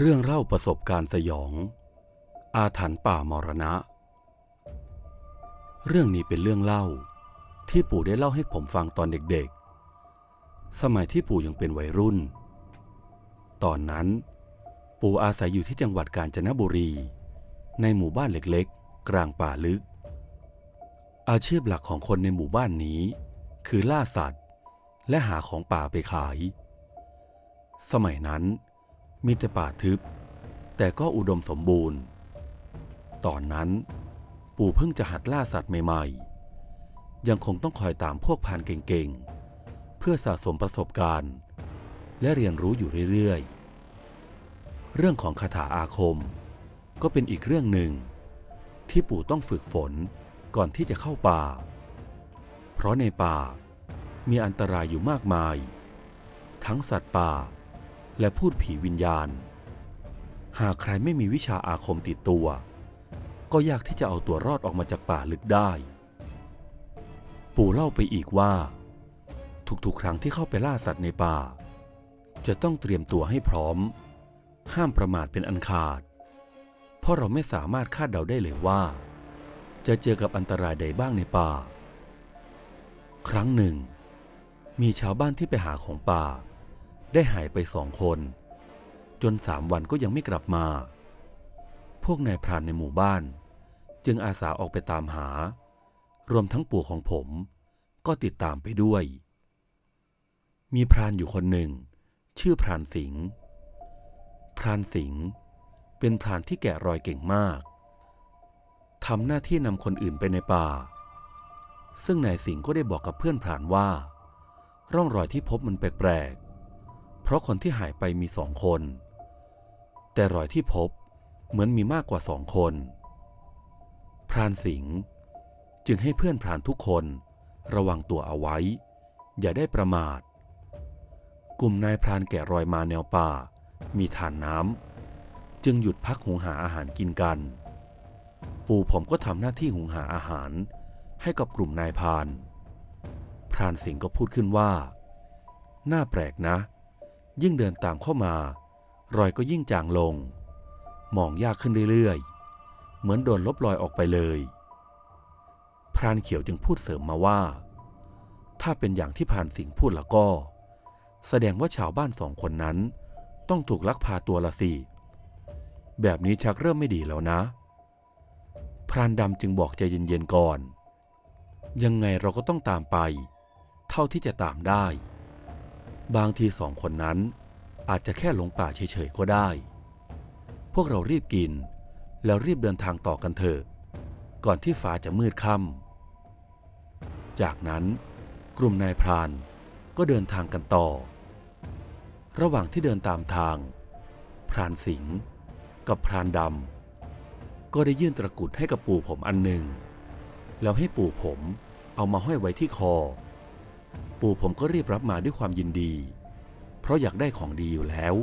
เรื่องเล่าประสบการณ์สยอง อาถรรพ์ป่ามรณะ เรื่องนี้เป็นเรื่องเล่า ที่ปู่ได้เล่าให้ผมฟังตอนเด็กๆ สมัยที่ปู่ยังเป็นวัยรุ่น ตอนนั้น ปู่อาศัยอยู่ที่จังหวัดกาญจนบุรี ในหมู่บ้านเล็กๆ กลางป่าลึก อาชีพหลักของคนในหมู่บ้านนี้ คือล่าสัตว์ และหาของป่าไปขาย สมัยนั้น มีแต่ป่าทึบ แต่ก็อุดมสมบูรณ์ ตอนนั้น ปู่เพิ่งจะหัดล่าสัตว์ใหม่ๆ ยังคงต้องคอยตามพวกพานเก่งๆ เพื่อสะสมประสบการณ์ และเรียนรู้อยู่เรื่อยๆ เรื่องของคาถาอาคม ก็เป็นอีกเรื่องหนึ่ง ที่ปู่ต้องฝึกฝนก่อนที่จะเข้าป่า เพราะในป่ามีอันตรายอยู่มากมาย ทั้งสัตว์ป่า และพูดผีวิญญาณ หากใครไม่มีวิชาอาคมติดตัว ก็ยากที่จะเอาตัวรอดออกมาจากป่าลึกได้ ปู่เล่าไปอีกว่า ทุกๆครั้งที่เข้าไปล่าสัตว์ในป่า จะต้องเตรียมตัวให้พร้อม ห้ามประมาทเป็นอันขาด เพราะเราไม่สามารถคาดเดาได้เลยว่า จะเจอกับอันตรายใดบ้างในป่า ครั้งหนึ่ง มีชาวบ้านที่ไปหาของป่า ได้หายไปสองคน จนสามวันก็ยังไม่กลับมา พวกนายพรานในหมู่บ้าน จึงอาสาออกไปตามหา รวมทั้งปู่ของผมก็ติดตามไปด้วย มีพรานอยู่คนหนึ่ง ชื่อพรานสิงห์พรานสิงห์เป็นพรานที่แกะรอยเก่งมากทำหน้าที่นำคนอื่นไปในป่า ซึ่งนายสิงห์ก็ได้บอกกับเพื่อนพรานว่า ร่องรอยที่พบมันแปลก เพราะคนที่หายไปมีสองคน แต่รอยที่พบเหมือนมีมากกว่าสองคน พรานสิงห์จึงให้เพื่อนพรานทุกคนระวังตัวเอาไว้ อย่าได้ประมาท กลุ่มนายพรานแกะรอยมาแนวป่า มีฐานน้ำจึงหยุดพักหุงหาอาหารกินกัน ปู่ผมก็ทำหน้าที่หุงหาอาหารให้กับกลุ่มนายพราน พรานสิงห์ก็พูดขึ้นว่า น่าแปลกนะ ยิ่งเดินตามเข้ามา รอยก็ยิ่งจางลง มองยากขึ้นเรื่อยๆ เหมือนโดนลบรอยออกไปเลย พรานเขียวจึงพูดเสริมมาว่า ถ้าเป็นอย่างที่พรานสิงพูดแล้วก็ แสดงว่าชาวบ้านสองคนนั้น ต้องถูกลักพาตัวละสิแบบนี้ชักเริ่มไม่ดีแล้วนะ พรานดำจึงบอกใจเย็นๆก่อน ยังไงเราก็ต้องตามไป เท่าที่จะตามได้ บางทีสองคนนั้นอาจจะแค่หลงป่าเฉยๆก็ได้ พวกเรารีบกิน แล้วรีบเดินทางต่อกันเถอะ ก่อนที่ฟ้าจะมืดค่ำจากนั้นกลุ่มนายพรานก็เดินทางกันต่อ ระหว่างที่เดินตามทาง พรานสิงห์กับพรานดำก็ได้ยื่นตะกุดให้กับปู่ผมอันหนึ่ง แล้วให้ปู่ผมเอามาห้อยไว้ที่คอ ปู่ผมก็รีบรับมาด้วยความยินดี เพราะอยากได้ของดีอยู่แล้ว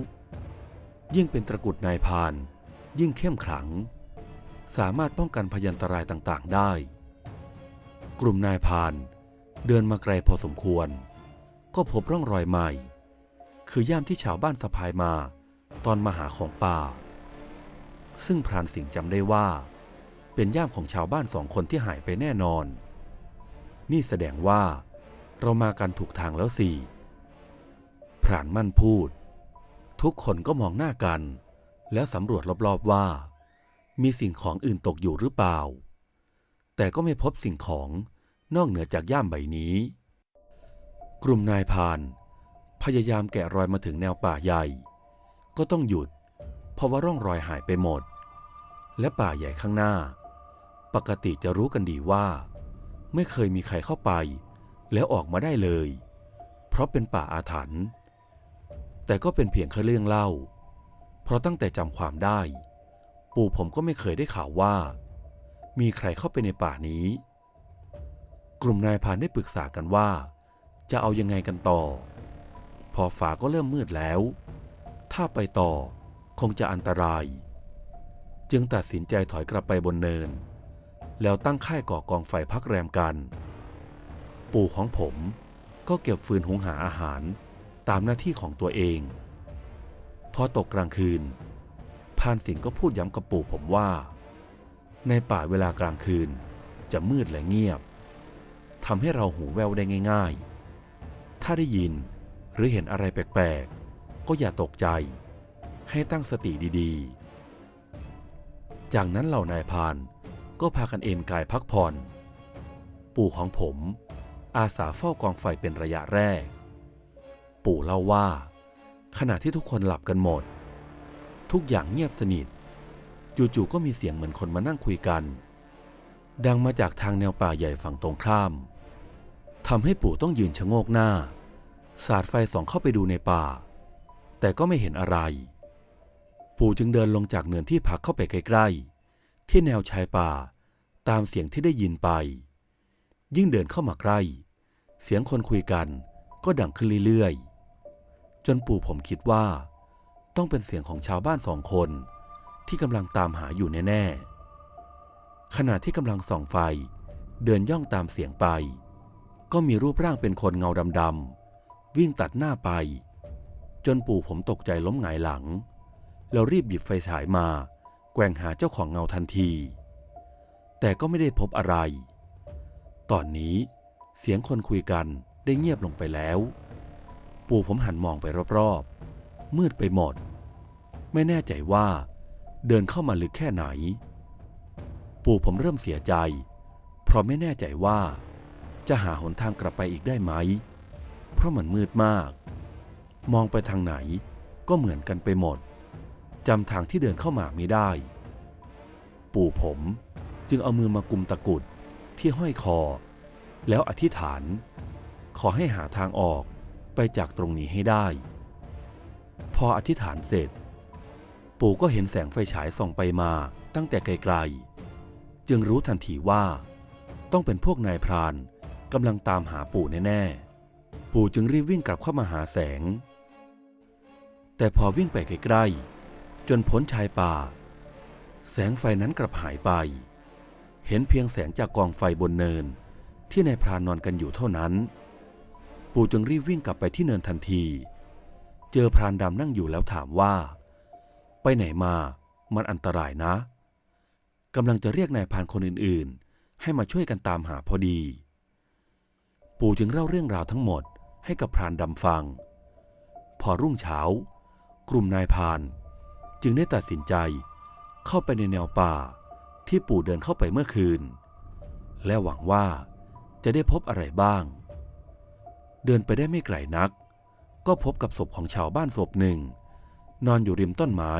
ยิ่งเป็นตะกุดนายพาน ยิ่งเข้มขลัง สามารถป้องกันพยันตรายต่างๆได้ กลุ่มนายพานเดินมาไกลพอสมควร ก็พบร่องรอยใหม่ คือย่ามที่ชาวบ้านสะพายมาตอนมาหาของป่า ซึ่งพรานสิงห์จำได้ว่า เป็นย่ามของชาวบ้านสองคนที่หายไปแน่นอน นี่แสดงว่า เรามากันถูกทางแล้วสิพรานมั่นพูด ทุกคนก็มองหน้ากัน แล้วสำรวจรอบๆว่า มีสิ่งของอื่นตกอยู่หรือเปล่า แต่ก็ไม่พบสิ่งของนอกเหนือจากย่ามใบนี้ กลุ่มนายพานพยายามแกะรอยมาถึงแนวป่าใหญ่ ก็ต้องหยุด เพราะว่าร่องรอยหายไปหมด และป่าใหญ่ข้างหน้า ปกติจะรู้กันดีว่า ไม่เคยมีใครเข้าไป แล้วออกมาได้เลย เพราะเป็นป่าอาถรรพ์ แต่ก็เป็นเพียงแค่เรื่องเล่า เพราะตั้งแต่จำความได้ ปู่ผมก็ไม่เคยได้ข่าวว่า มีใครเข้าไปในป่านี้ กลุ่มนายพานได้ปรึกษากันว่า จะเอายังไงกันต่อ พอฟ้าก็เริ่มมืดแล้ว ถ้าไปต่อคงจะอันตราย จึงตัดสินใจถอยกลับไปบนเนิน แล้วตั้งค่ายก่อกองไฟพักแรมกัน ปู่ของผมก็เก็บฟืนหุงหาอาหารตามหน้าที่ของตัวเอง พอตกกลางคืนพานสิงห์ก็พูดย้ำกับปู่ผมว่า ในป่าเวลากลางคืนจะมืดและเงียบทำให้เราหูแววได้ง่าย ๆ ถ้าได้ยินหรือเห็นอะไรแปลกๆ ก็อย่าตกใจ ให้ตั้งสติดีๆ จากนั้นเหล่านายพานก็พากันเอนกายพักผ่อน ปู่ของผม อาสาเฝ้ากองไฟเป็นระยะแรก ปู่เล่าว่า ขณะที่ทุกคนหลับกันหมด ทุกอย่างเงียบสนิทจู่ๆก็มีเสียงเหมือนคนมานั่งคุยกัน ดังมาจากทางแนวป่าใหญ่ฝั่งตรงข้ามทำให้ปู่ต้องยืนชะโงกหน้า สาดไฟส่องเข้าไปดูในป่า แต่ก็ไม่เห็นอะไร ปู่จึงเดินลงจากเนินที่พักเข้าไปใกล้ๆที่แนวชายป่าตามเสียงที่ได้ยินไป ยิ่งเดินเข้ามาใกล้ เสียงคนคุยกันก็ดังขึ้นเรื่อยๆ จนปู่ผมคิดว่า ต้องเป็นเสียงของชาวบ้านสองคน ที่กำลังตามหาอยู่แน่ๆ ขณะที่กำลังส่องไฟ เดินย่องตามเสียงไป ก็มีรูปร่างเป็นคนเงาดำๆวิ่งตัดหน้าไป จนปู่ผมตกใจล้มหงายหลัง แล้วรีบหยิบไฟฉายมา แกว่งหาเจ้าของเงาทันที แต่ก็ไม่ได้พบอะไร ตอนนี้เสียงคนคุยกันได้เงียบลงไปแล้ว ปู่ผมหันมองไปรอบๆ มืดไปหมด ไม่แน่ใจว่าเดินเข้ามาลึกแค่ไหน ปู่ผมเริ่มเสียใจ เพราะไม่แน่ใจว่า จะหาหนทางกลับไปอีกได้ไหม เพราะมันมืดมาก มองไปทางไหนก็เหมือนกันไปหมดจำทางที่เดินเข้ามาไม่ได้ ปู่ผมจึงเอามือมากุมตะกุด ที่ห้อยคอ แล้วอธิษฐาน ขอให้หาทางออกไปจากตรงนี้ให้ได้ พออธิษฐานเสร็จ ปู่ก็เห็นแสงไฟฉายส่องไปมาตั้งแต่ไกลๆ จึงรู้ทันทีว่า ต้องเป็นพวกนายพรานกำลังตามหาปู่แน่ๆ ปู่จึงรีบวิ่งกลับเข้ามาหาแสง แต่พอวิ่งไปใกล้ๆ จนพ้นชายป่า แสงไฟนั้นกลับหายไป เห็นเพียงแสงจากกองไฟบนเนิน ที่นายพรานนอนกันอยู่เท่านั้น ปู่จึงรีบวิ่งกลับไปที่เนินทันที เจอพรานดำนั่งอยู่แล้วถามว่า ไปไหนมา มันอันตรายนะกำลังจะเรียกนายพรานคนอื่นๆ ให้มาช่วยกันตามหาพอดี ปู่จึงเล่าเรื่องราวทั้งหมดให้กับพรานดำฟัง พอรุ่งเช้า กลุ่มนายพราน จึงได้ตัดสินใจเข้าไปในแนวป่า ที่ปู่เดินเข้าไปเมื่อคืน และหวังว่าจะได้พบอะไรบ้าง เดินไปได้ไม่ไกลนัก ก็พบกับศพของชาวบ้านศพหนึ่ง นอนอยู่ริมต้นไม้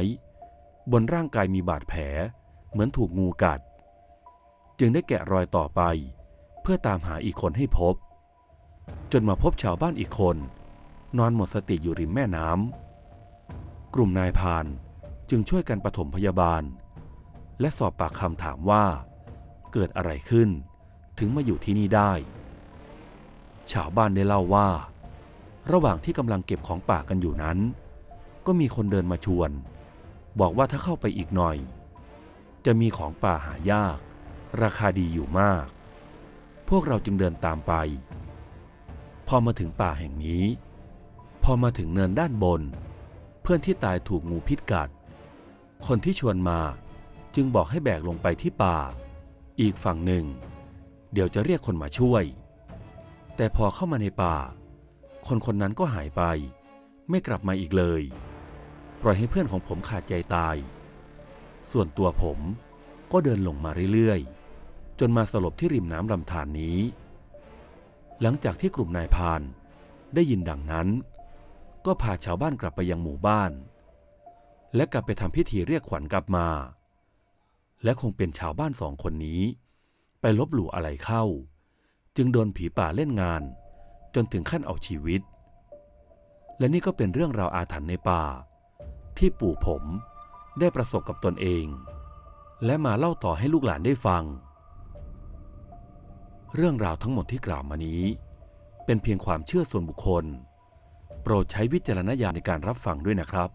บนร่างกายมีบาดแผล เหมือนถูกงูกัด จึงได้แกะรอยต่อไป เพื่อตามหาอีกคนให้พบ จนมาพบชาวบ้านอีกคน นอนหมดสติอยู่ริมแม่น้ำกลุ่มนายพานจึงช่วยกันปฐมพยาบาล และสอบปากคำถามว่า เกิดอะไรขึ้น ถึงมาอยู่ที่นี่ได้ ชาวบ้านได้เล่าว่า ระหว่างที่กำลังเก็บของป่ากันอยู่นั้น ก็มีคนเดินมาชวน บอกว่าถ้าเข้าไปอีกหน่อย จะมีของป่าหายาก ราคาดีอยู่มาก พวกเราจึงเดินตามไป พอมาถึงป่าแห่งนี้ พอมาถึงเนินด้านบน เพื่อนที่ตายถูกงูพิษกัด คนที่ชวนมา จึงบอกให้แบกลงไปที่ป่า อีกฝั่งหนึ่ง เดี๋ยวจะเรียกคนมาช่วย แต่พอเข้ามาในป่า คนคนนั้นก็หายไป ไม่กลับมาอีกเลย ปล่อยให้เพื่อนของผมขาดใจตาย ส่วนตัวผมก็เดินลงมาเรื่อยๆ จนมาสลบที่ริมน้ำลำธารนนี้ หลังจากที่กลุ่มนายพานได้ยินดังนั้น ก็พาชาวบ้านกลับไปยังหมู่บ้าน และกลับไปทำพิธีเรียกขวัญกลับมา และคงเป็นชาวบ้านสองคนนี้ ไปลบหลู่อะไรเข้า จึงโดนผีป่าเล่นงาน จนถึงขั้นเอาชีวิต และนี่ก็เป็นเรื่องราวอาถรรพ์ในป่า ที่ปู่ผมได้ประสบกับตนเอง และมาเล่าต่อให้ลูกหลานได้ฟัง เรื่องราวทั้งหมดที่กล่าวมานี้ เป็นเพียงความเชื่อส่วนบุคคล โปรดใช้วิจารณญาณในการรับฟังด้วยนะครับ